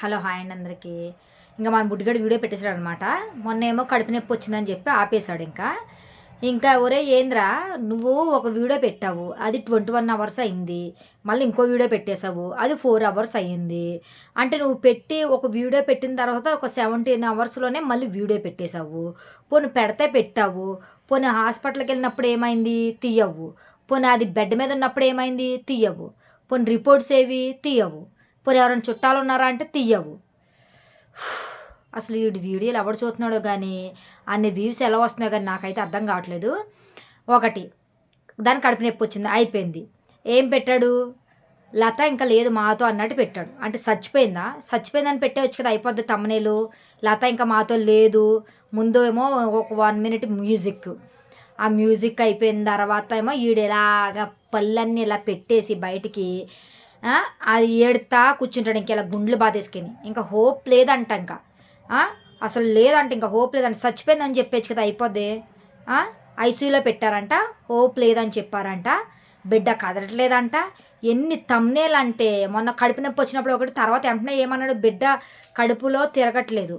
Hello hi అండి అందరికీ. ఇంకా మన బుడ్డిగడు వీడియో పెట్టేశాడు అనమాట మొన్న ఏమో కడుపు నొప్పి వచ్చిందని చెప్పి ఆపేశాడు ఇంకా. ఇంకా ఒరే ఏంద్రా నువ్వు ఒక వీడియో పెట్టావు. అది ట్వంటీ వన్ అవర్స్ అయింది. మళ్ళీ ఇంకో వీడియో పెట్టేశావు. అది ఫోర్ అవర్స్ అయ్యింది. అంటే నువ్వు పెట్టి ఒక వీడియో పెట్టిన తర్వాత ఒక సెవెంటీన్ అవర్స్లోనే మళ్ళీ వీడియో పెట్టేశావు. పోనీ పెడితే పెట్టావు. పోనీ హాస్పిటల్కి వెళ్ళినప్పుడు ఏమైంది? తీయవు. పోనీ అది బెడ్ మీద ఉన్నప్పుడు ఏమైంది? తీయవు. పోను రిపోర్ట్స్ ఏవి? తీయవు. పోనీ ఎవరైనా చుట్టాలు ఉన్నారా అంటే తీయవు. అసలు ఈ వీడియోలు ఎవడు చూస్తున్నాడో కానీ అన్ని వ్యూస్ ఎలా వస్తున్నాయో కానీ నాకైతే అర్థం కావట్లేదు. ఒకటి దాని కడుపు నొప్పి వచ్చింది అయిపోయింది. ఏం పెట్టాడు? లత ఇంకా లేదు మాతో అన్నట్టు పెట్టాడు. అంటే చచ్చిపోయిందా? చచ్చిపోయిందని పెట్టేవచ్చు కదా అయిపోద్ది తమ్మనేలు. లత ఇంకా మాతో లేదు. ముందు ఏమో ఒక వన్ మినిట్ మ్యూజిక్. ఆ మ్యూజిక్ అయిపోయిన తర్వాత ఏమో ఈడు ఇలాగా పళ్ళన్నీ ఇలా పెట్టేసి బయటికి అది ఏడుతా కూర్చుంటాడు ఇంక ఇలా గుండ్లు బాధేసుకొని. ఇంకా హోప్ లేదంట ఇంకా. అసలు లేదంట ఇంకా హోప్ లేదంట. చచ్చిపోయిందని చెప్పేచ్చు కదా అయిపోద్ది. ఐసీయూలో పెట్టారంట హోప్ లేదని చెప్పారంట. బిడ్డ కదలట్లేదంట. ఎన్ని తమ్నేలు అంటే మొన్న కడుపు నొప్పి వచ్చినప్పుడు ఒకటి తర్వాత వెంటనే ఏమన్నాడు బిడ్డ కడుపులో తిరగట్లేదు.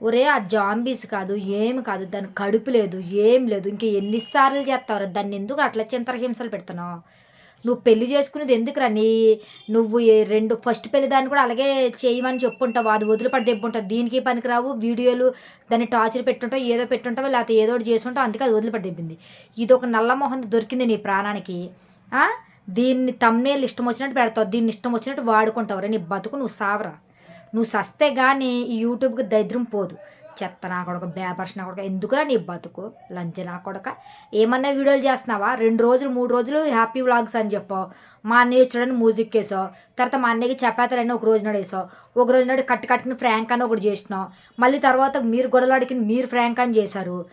ఒరే ఆ జాంబీస్ కాదు ఏమి కాదు దాని కడుపు లేదు ఏం లేదు. ఇంక ఎన్నిసార్లు చేస్తారు దాన్ని ఎందుకు అట్లా చింతరహింసలు పెడుతున్నావు? నువ్వు పెళ్ళి చేసుకునేది ఎందుకురా? నీ నువ్వు రెండు ఫస్ట్ పెళ్ళి దాన్ని కూడా అలాగే చేయమని చెప్పుంటావు. అది వదిలిపడి దెబ్బుంటావు దీనికి పనికిరావు వీడియోలు దాన్ని టార్చర్ పెట్టుంటావు ఏదో పెట్టుంటావు లేకపోతే ఏదో ఒకటి చేసుంటావు అందుకే అది వదిలిపడి దెబ్బింది ఇది ఒక నల్ల మొహం దొరికింది నీ ప్రాణానికి. దీన్ని తమ్నేలు ఇష్టం వచ్చినట్టు పెడతావు. దీన్ని ఇష్టం వచ్చినట్టు వాడుకుంటావు. నీ బతుకు నువ్వు సావరా. నువ్వు సస్తే కానీ ఈ యూట్యూబ్కి దరిద్రం పోదు. చెత్త నా కొడక బేబర్స్ నా కొడక ఎందుకురా నీ బతుకు? లంచ్ నా కొడక? ఏమన్నా వీడియోలు చేస్తున్నావా? రెండు రోజులు మూడు రోజులు హ్యాపీ వ్లాగ్స్ అని చెప్పావు. మా అన్నయ్య వచ్చాడని మ్యూజిక్ వేసావు. తర్వాత మా అన్నయ్యకి చపాతీలన్నీ ఒక రోజు నాడు వేసావు ఒక రోజు నాడు కట్టు కట్టుకుని ఫ్రాంక్ అని ఒకటి చేసినావు. మళ్ళీ తర్వాత మీరు గొడవలాడికి మీరు ఫ్రాంక్ అని చేశారు.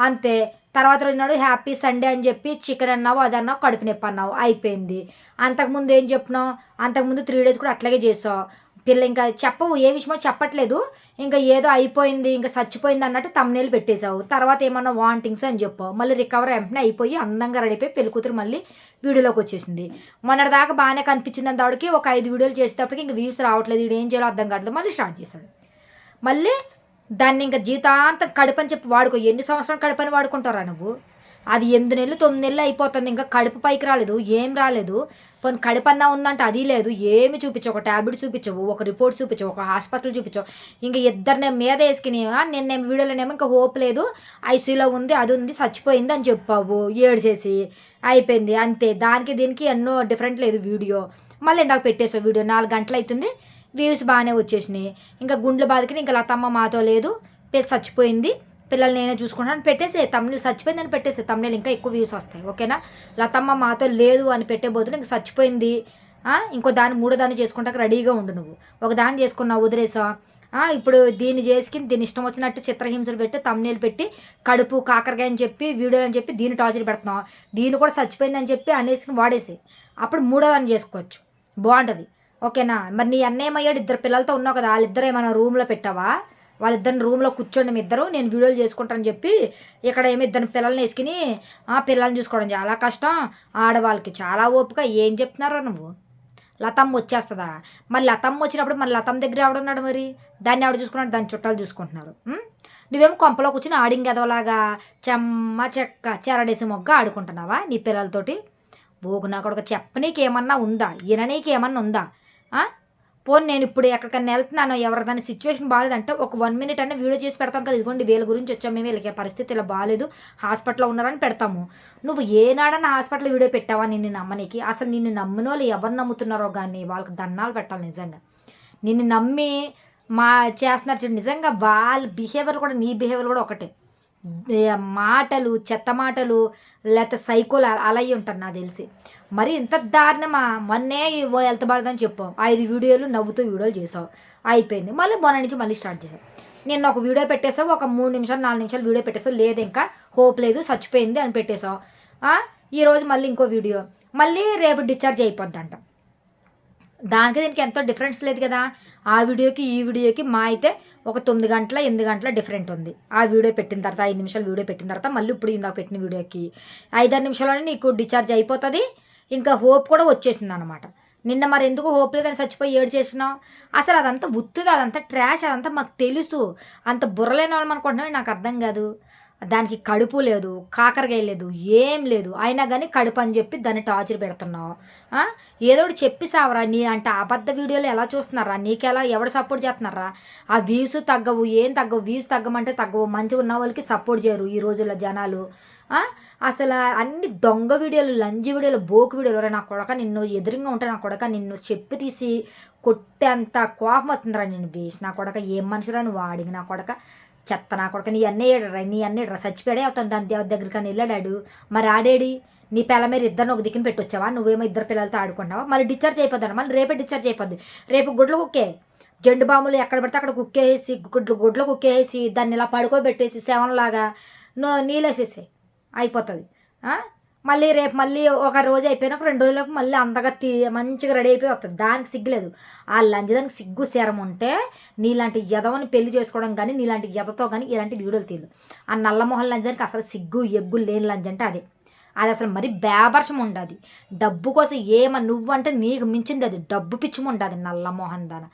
అంతే. తర్వాత రోజు నాడు హ్యాపీ సండే అని చెప్పి చికెన్ అన్నావు అది అన్నావు కడుపు నొప్పి అన్నావు. అయిపోయింది. అంతకుముందు ఏం చెప్పినావు? అంతకుముందు త్రీ డేస్ కూడా అట్లాగే చేసావు. పిల్ల ఇంకా చెప్పవు ఏ విషయమో చెప్పట్లేదు. ఇంకా ఏదో అయిపోయింది ఇంకా చచ్చిపోయింది అన్నట్టు తమ్నేలు పెట్టేశావు. తర్వాత ఏమన్నా వాంటింగ్స్ అని చెప్పావు. మళ్ళీ రికవర్ వెంటనే అయిపోయి అందంగా రెడీ అయిపోయి పెళ్ళి కూతురు మళ్ళీ వీడియోలోకి వచ్చేసింది. మొన్నటిదాకా బాగానే కనిపించింది అంత ఆవిడకి. ఒక ఐదు వీడియోలు చేసేటప్పటికి ఇంకా వ్యూస్ రావట్లేదు. వీడు ఏం చేయాలో అర్థం కావట్లేదు. మళ్ళీ స్టార్ట్ చేశాడు. మళ్ళీ దాన్ని ఇంకా జీతాంతం కడుపని చెప్పి వాడుకో. ఎన్ని సంవత్సరాలు కడుపని వాడుకుంటారా నువ్వు? అది ఎనిమిది నెలలు తొమ్మిది నెలలు అయిపోతుంది. ఇంకా కడుపు పైకి రాలేదు ఏం రాలేదు. పోనీ కడుపు అన్నా ఉందంటే అది లేదు. ఏమి చూపించవు. ఒక ట్యాబ్లెట్ చూపించవు ఒక రిపోర్ట్ చూపించవు ఒక హాస్పిటల్ చూపించవు. ఇంకా ఇద్దరినే మీద వేసుకుని నేను నిన్న వీడియోలోనేమో ఇంకా హోప్ లేదు. ఐసీలో ఉంది అది ఉంది చచ్చిపోయింది అని చెప్పావు. ఏడ్చేసి అయిపోయింది. అంతే. దానికి దీనికి ఎన్నో డిఫరెంట్ లేదు వీడియో. మళ్ళీ ఇందాక పెట్టేసావు వీడియో. నాలుగు గంటలు అవుతుంది. వ్యూస్ బాగానే వచ్చేసినాయి. ఇంకా గుండెల బాధకి ఇంకా లతమ్మ మాతో లేదు. పిల్ల చచ్చిపోయింది. పిల్లలు నేనే చూసుకుంటాను పెట్టేసే తమిళ చచ్చిపోయిందని పెట్టేసే తమిళ ఇంకా ఎక్కువ వ్యూస్ వస్తాయి ఓకేనా? లతమ్మ మాతో లేదు అని పెట్టే బదులు ఇంకా చచ్చిపోయింది ఇంకో దాన్ని మూడో దాన్ని చేసుకుంటాక రెడీగా ఉండు నువ్వు. ఒక దాన్ని చేసుకున్నావు వదిలేసా? ఇప్పుడు దీన్ని చేసుకుని దీన్ని ఇష్టం వచ్చినట్టు చిత్రహింసలు పెట్టి తమ్నేలు పెట్టి కడుపు కాకరకాయ అని చెప్పి వీడియోలు అని చెప్పి దీన్ని టార్చర్ పెడుతున్నావు. దీన్ని కూడా చచ్చిపోయిందని చెప్పి అనేసి వాడేసి. అప్పుడు మూడో దాన్ని చేసుకోవచ్చు. బాగుంటుంది. ఓకేనా? మరి నీ అన్న ఇద్దరు పిల్లలతో ఉన్నావు కదా వాళ్ళిద్దరు ఏమైనా రూమ్లో పెట్టావా? వాళ్ళిద్దరిని రూమ్లో కూర్చోండి మీ ఇద్దరు నేను వీడియోలు చేసుకుంటానని చెప్పి ఇక్కడ ఏమి ఇద్దరు పిల్లల్ని వేసుకుని ఆ పిల్లల్ని చూసుకోవడం చాలా కష్టం. ఆడవాళ్ళకి చాలా ఓపిక. ఏం చెప్తున్నారో నువ్వు? లతమ్మ వచ్చేస్తుందా? మరి లతమ్మ వచ్చినప్పుడు మరి లతమ్మ దగ్గర ఎవడున్నాడు మరి? దాన్ని ఎవడు చూసుకున్నాడు? దాని చుట్టాలు చూసుకుంటున్నారు. నువ్వేమో కొంపలో కూర్చుని ఆడింగెదవలాగా చెమ్మ చెక్క చెరడేసి మొగ్గ ఆడుకుంటున్నావా నీ పిల్లలతోటి? బోగు నా కొడుకు చెప్ప ఉందా? ఈయన ఉందా? పోనీ నేను ఇప్పుడు ఎక్కడికన్నా వెళ్తున్నాను ఎవరిదాని సిచ్యువేషన్ బాగాలేదంటే ఒక వన్ మినిట్ అన్న వీడియో చేసి పెడతాం కదా ఇదిగోండి వీళ్ళ గురించి వచ్చాం మేము వీళ్ళకి పరిస్థితి ఇలా బాగాలేదు హాస్పిటల్లో ఉన్నారని పెడతాము. నువ్వు ఏనాడన్నా హాస్పిటల్ వీడియో పెట్టావా నిన్ను నమ్మనికి? అసలు నిన్ను నమ్మిన వాళ్ళు ఎవరు నమ్ముతున్నారో కానీ వాళ్ళకి దండాలు పెట్టాలి నిజంగా. నిన్ను నమ్మి మా చేస్తున్నారు నిజంగా వాళ్ళ బిహేవియర్ కూడా నీ బిహేవియర్ కూడా ఒకటే. మాటలు చెత్త మాటలు లేకపోతే సైకోలు అలా అయి ఉంటారు నాకు తెలిసి. మరి ఇంత దారుణమా? మొన్నే ఓ హెల్త్ చెప్పాం. ఐదు వీడియోలు నవ్వుతూ వీడియోలు చేసావు. అయిపోయింది. మళ్ళీ మొన్న నుంచి మళ్ళీ స్టార్ట్ చేసావు నేను ఒక వీడియో పెట్టేసావు ఒక మూడు నిమిషాలు నాలుగు నిమిషాలు వీడియో పెట్టేసావు లేదు ఇంకా. హోప్ లేదు చచ్చిపోయింది అని పెట్టేసావు. ఈరోజు మళ్ళీ ఇంకో వీడియో. మళ్ళీ రేపు డిశ్చార్జ్ అయిపోద్ది అంట. దానికి దీనికి ఎంతో డిఫరెన్స్ లేదు కదా. ఆ వీడియోకి ఈ వీడియోకి మా అయితే ఒక తొమ్మిది గంటల ఎనిమిది గంటల డిఫరెంట్ ఉంది. ఆ వీడియో పెట్టిన తర్వాత ఐదు నిమిషాలు వీడియో పెట్టిన తర్వాత మళ్ళీ ఇప్పుడు ఇందాక పెట్టిన వీడియోకి ఐదారు నిమిషాల్లోనే నీకు డిశ్చార్జ్ అయిపోతుంది. ఇంకా హోప్ కూడా వచ్చేసింది అనమాట నిన్న మరి ఎందుకు హోప్ లేదని చచ్చిపోయి ఏడు చేసినావు? అసలు అదంతా ఉత్తుగా అదంతా ట్రాష్ అదంతా మాకు తెలుసు. అంత బుర్రలేని వాళ్ళం అనుకుంటున్నావు నాకు అర్థం కాదు. దానికి కడుపు లేదు కాకరకాయ లేదు ఏం లేదు. అయినా కానీ కడుపు అని చెప్పి దాన్ని టార్చర్ పెడుతున్నావు. ఏదో ఒకటి చెప్పి సావరా నీ అంటే అబద్ధ వీడియోలు ఎలా చూస్తున్నారా? నీకెలా ఎవడు సపోర్ట్ చేస్తున్నారా? ఆ వ్యూస్ తగ్గవు ఏం తగ్గవు? వ్యూస్ తగ్గమంటే తగ్గవు. మంచిగా ఉన్న వాళ్ళకి సపోర్ట్ చేయరు ఈ రోజుల్లో జనాలు. అసలు అన్ని దొంగ వీడియోలు లంజి వీడియోలు బోకు వీడియోలు. రా నా కొడక నిన్ను ఎదురుగా ఉంటే నా కొడక నిన్ను చెప్పి తీసి కొట్టేంత కోపం వస్తుందిరా నేను వేసి నా కొడక ఏం మనుషురా నువ్వు? అడిగి నా కొడక. చెత్త నా కొడుకు నీ అన్నీ నీ అన్నీ చచ్చిపోయాడే అవుతాను దాని దేవత దగ్గరికి అని వెళ్ళాడాడు. మరి ఆడేడి నీ పిల్ల మీద ఇద్దరిని ఒక దిక్కున పెట్టొచ్చావా? నువ్వేమో ఇద్దరు పిల్లలతో ఆడుకున్నావా? మళ్ళీ డిశ్చార్జ్ అయిపోద్దాను మళ్ళీ రేపే డిశ్చార్జ్ అయిపోద్ది. రేపు గుడ్లు కుక్కే. జెండు బాములు ఎక్కడ పడితే అక్కడ కుక్కేసి గుడ్లు గుడ్లు కుక్కేసి దాన్ని ఇలా పడుకోబెట్టేసి సెవెన్లాగా నో నీళ్ళేసేసి అయిపోతుంది. మళ్ళీ రేపు మళ్ళీ ఒక రోజు అయిపోయినాక రెండు రోజులకు మళ్ళీ అంతగా తీ మంచిగా రెడీ అయిపోయి వస్తుంది. దానికి సిగ్గులేదు ఆ లంజదానికి సిగ్గు శరం ఉంటే నీలాంటి యదవని పెళ్ళి చేసుకోవడం కానీ నీలాంటి యదతో కానీ ఇలాంటి వీడియోలు తీయదు. ఆ నల్లమొహన్ లంజదానికి అసలు సిగ్గు ఎగ్గు లేని లంజ అంటే అదే. అది అసలు మరి బేబర్షం ఉండదు డబ్బు కోసం ఏమ నువ్వంటే నీకు మించింది అది. డబ్బు పిచ్చము ఉండదు నల్లమోహన్ దాన.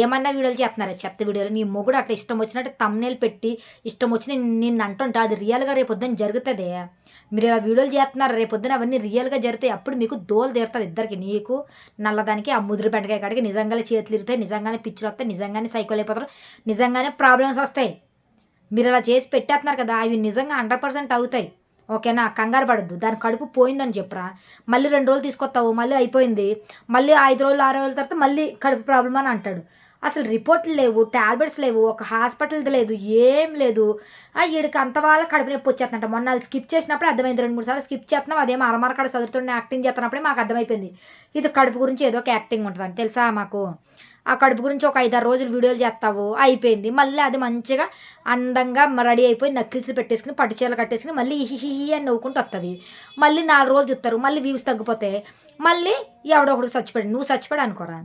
ఏమన్నా వీడియోలు చేస్తున్నారే చెత్త వీడియోలు. నీ మొగుడు అట్లా ఇష్టం వచ్చినట్టు తమ్నేలు పెట్టి ఇష్టం వచ్చిన నిన్ను అంటుంటే అది రియల్గా రేపొద్దున జరుగుతుంది. మీరు ఇలా వీడియోలు చేస్తున్నారు రేపొద్దున అవన్నీ రియల్గా జరుగుతాయి. అప్పుడు మీకు దోలు తీరుతుంది ఇద్దరికి. నీకు నల్లదానికి ఆ ముదురు బెండకాయ కాడికి నిజంగానే చేతులు ఇరుతాయి నిజంగానే పిచ్చులు వస్తాయి నిజంగానే సైకిల్ అయిపోతారు నిజంగానే ప్రాబ్లమ్స్ వస్తాయి. మీరు అలా చేసి పెట్టేస్తున్నారు కదా అవి నిజంగా హండ్రెడ్ పర్సెంట్ అవుతాయి. ఓకేనా? కంగారు పడద్దు. దాని కడుపు పోయిందని చెప్పరా. మళ్ళీ రెండు రోజులు తీసుకొస్తావు మళ్ళీ అయిపోయింది. మళ్ళీ ఐదు రోజులు ఆరు రోజుల తర్వాత మళ్ళీ కడుపు ప్రాబ్లం అని అంటాడు. అసలు రిపోర్ట్లు లేవు టాబ్లెట్స్ లేవు ఒక హాస్పిటల్ది లేదు ఏం లేదు. ఆ వీడికి అంత వాళ్ళ కడుపు నొప్పి వచ్చేస్తుందంట. మొన్న వాళ్ళు స్కిప్ చేసినప్పుడు అర్థమైంది. రెండు మూడు సార్లు స్కిప్ చేస్తున్నాం. అదేమో అరమర కడ చదువుతున్న యాక్టింగ్ చేస్తున్నప్పుడే మాకు అర్థమైపోయింది. ఇది కడుపు గురించి ఏదో ఒక యాక్టింగ్ ఉంటుందని. తెలుసా మాకు? ఆ కడుపు గురించి ఒక ఐదారు రోజులు వీడియోలు చేస్తావు అయిపోయింది. మళ్ళీ అది మంచిగా అందంగా రెడీ అయిపోయి నక్లిస్లు పెట్టేసుకుని పట్టు చీరలు కట్టేసుకుని మళ్ళీ హిహి అని నవ్వుకుంటూ వస్తుంది మళ్ళీ నాలుగు రోజులు చూస్తారు మళ్ళీ వ్యూస్ తగ్గిపోతే మళ్ళీ ఎవడో చచ్చిపోయాడు. నువ్వు చచ్చిపోయాడు అనుకోరా?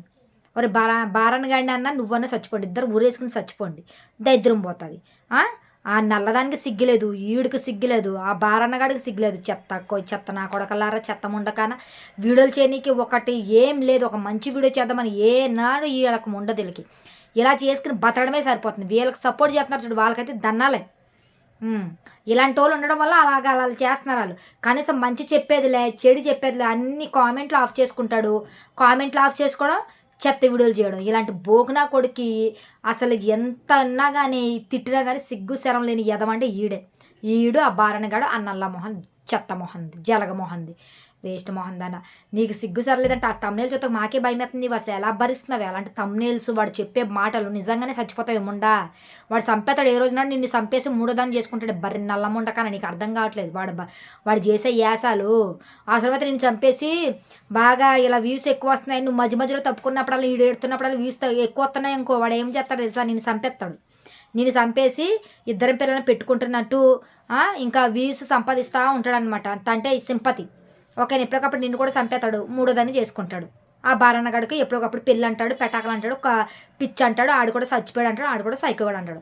ఒరే బారా బారాన్ గాడిని అన్న నువ్వన్నా చచ్చిపోండి. ఇద్దరు ఊరేసుకుని చచ్చిపోండి. దరిద్రం పోతుంది. ఆ నల్లదానికి సిగ్గులేదు ఈడికి సిగ్గులేదు ఆ బారన్నగాడికి సిగ్గులేదు. చెత్త చెత్త నా కొడకలారా చెత్త ముండకాన. వీడియోలు చేయనీకి ఒకటి ఏం లేదు ఒక మంచి వీడియో చేద్దామని ఏ నాడు వీళ్ళకి ఉండదు వీళ్ళకి ఇలా చేసుకుని బతకడమే సరిపోతుంది. వీళ్ళకి సపోర్ట్ చేస్తున్నారు చూడు వాళ్ళకైతే దన్నాలే. ఇలాంటి వాళ్ళు ఉండడం వల్ల అలాగ అలా చేస్తున్నారు వాళ్ళు. కనీసం మంచి చెప్పేదిలే చెడు చెప్పేదిలే అన్ని కామెంట్లు ఆఫ్ చేసుకుంటాడు. కామెంట్లు ఆఫ్ చేసుకోవడం చెత్త వీడియోలు చేయడం ఇలాంటి బోకునా కొడుకి అసలు ఎంత అన్నా కానీ తిట్టినా కానీ సిగ్గు శరం లేని ఎదమంటే ఈడే. ఈడు ఆ బారణగాడు ఆ నల్ల మొహన్ చెత్త మొహంది జలగ మొహంది. వేస్ట్ మోహన్ దాన. నీకు సిగ్గు సరలేదంటే ఆ తమ్నేల్ చూస్తే మాకే భయం అవుతుంది అసలు ఎలా భరిస్తున్నావు? అలాంటి తమ్నేల్స్ వాడు చెప్పే మాటలు నిజంగానే చచ్చిపోతావు ఏముండా వాడు చంపేతాడు ఏ రోజున నిన్ను చంపేసి మూడో దాన్ని చేసుకుంటాడు. బర్రి నల్లముండ కానీ నీకు అర్థం కావట్లేదు. వాడు వాడు చేసే యాసాలు ఆ తర్వాత నేను చంపేసి బాగా ఇలా వ్యూస్ ఎక్కువ వస్తున్నాయి. నువ్వు మధ్య మధ్యలో తప్పుకున్నప్పుడల్లా ఈడు ఏడుతున్నప్పుడల్లా వ్యూస్ ఎక్కువ వస్తున్నాయి ఇంకో వాడు ఏం చేస్తాడు తెలుసా? నేను చంపేస్తాడు. నేను చంపేసి ఇద్దరం పిల్లల్ని పెట్టుకుంటున్నట్టు ఇంకా వ్యూస్ సంపాదిస్తూ ఉంటాడనమాట అంటే సింపతి. ఒకని ఎప్పటికప్పుడు నిన్ను కూడా చంపేస్తాడు మూడోదాన్ని చేసుకుంటాడు. ఆ బారన్నగాడికి ఎప్పటికప్పుడు పెళ్ళి అంటాడు పెటాకలు అంటాడు ఒక పిచ్చి అంటాడు ఆడు కూడా చచ్చిపోయాడు అంటాడు ఆడు కూడా సైకోగాడు అంటాడు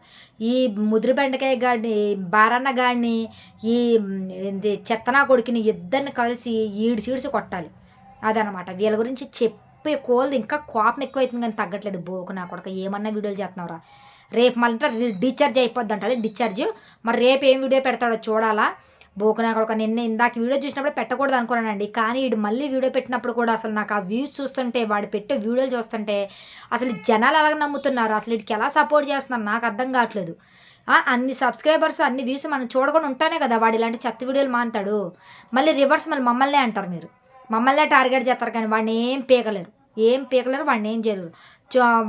ఈ ముదిరి బెండకాయ గాడిని బారన్న గాడిని ఈ చెత్తనా కొడుకుని ఇద్దరిని కలిసి ఈడిచి ఈడిచి కొట్టాలి. అదనమాట వీళ్ళ గురించి చెప్పే కోల్ది ఇంకా కోపం ఎక్కువైతుంది కానీ తగ్గట్లేదు. బోకు నా కొడక ఏమన్నా వీడియోలు చేస్తున్నావురా? రేపు మళ్ళీ డిశ్చార్జ్ అయిపోద్ది అంటది డిశ్చార్జ్. మరి రేపు ఏం వీడియో పెడతాడో చూడాలా? బోకునా ఒక నిన్న ఇందాక వీడియో చూసినప్పుడు పెట్టకూడదు అనుకున్నానండి. కానీ వీడు మళ్ళీ వీడియో పెట్టినప్పుడు కూడా అసలు నాకు ఆ వ్యూస్ చూస్తుంటే వాడు పెట్టే వీడియోలు చూస్తుంటే అసలు జనాలు ఎలాగ నమ్ముతున్నారు. అసలు వీడికి ఎలా సపోర్ట్ చేస్తున్నారు నాకు అర్థం కావట్లేదు. అన్ని సబ్స్క్రైబర్స్ అన్ని వ్యూస్ మనం చూడకుండా ఉంటానే కదా వాడు ఇలాంటి చెత్త వీడియోలు మాంతాడు. మళ్ళీ రివర్స్ మళ్ళీ మమ్మల్నే అంటారు మీరు. మమ్మల్నే టార్గెట్ చేస్తారు కానీ వాడిని ఏం పీకలేరు. ఏం పీకలేరు వాడిని ఏం చేయలేరు.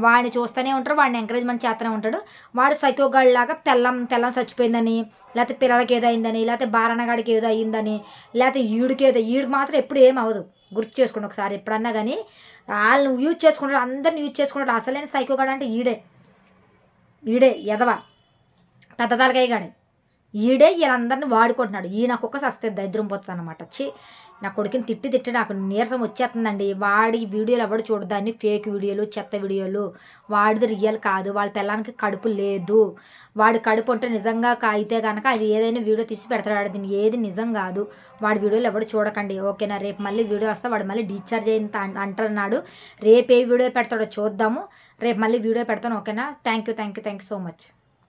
వాడిని చూస్తూనే ఉంటారు వాడిని ఎంకరేజ్మెంట్ చేస్తూనే ఉంటాడు. వాడు సైకోగాడిలాగా తెల్లం తెల్లం చచ్చిపోయిందని లేకపోతే పిల్లలకి ఏదో అయిందని లేకపోతే బారణగాడికి ఏదో అయ్యిందని లేకపోతే ఈడికి ఏదో ఈడు మాత్రం ఎప్పుడు ఏం అవ్వదు. గుర్తు చేసుకోండి ఒకసారి ఎప్పుడన్నా కానీ వాళ్ళని యూజ్ చేసుకుంటారు అందరిని యూజ్ చేసుకుంటారు అసలైన సైకోగాడు అంటే ఈడే. ఈడే ఎదవ. పెద్ద తలకాయ గాడే. ఈడే వీళ్ళందరిని వాడుకుంటున్నాడు. ఈయన కుక్క సస్తే దరిద్రం పోతుంది అనమాట చి నా కొడుకుని తిట్టి తిట్టి నాకు నీరసం వచ్చేస్తుందండి. వాడి వీడియోలు ఎవడు చూడదాన్ని ఫేక్ వీడియోలు చెత్త వీడియోలు. వాడిది రియల్ కాదు. వాళ్ళ పిల్లానికి కడుపు లేదు. వాడి కడుపు ఉంటే నిజంగా అయితే కనుక అది ఏదైనా వీడియో తీసి పెడతాడు. దీన్ని ఏది నిజం కాదు. వాడి వీడియోలు ఎవడు చూడకండి. ఓకేనా రేపు మళ్ళీ వీడియో వస్తే వాడు మళ్ళీ డిశ్చార్జ్ అయింత అంటున్నాడు. రేపు ఏ వీడియో పెడతాడో చూద్దాము. రేపు మళ్ళీ వీడియో పెడతాను. ఓకేనా thank you thank you thank you so much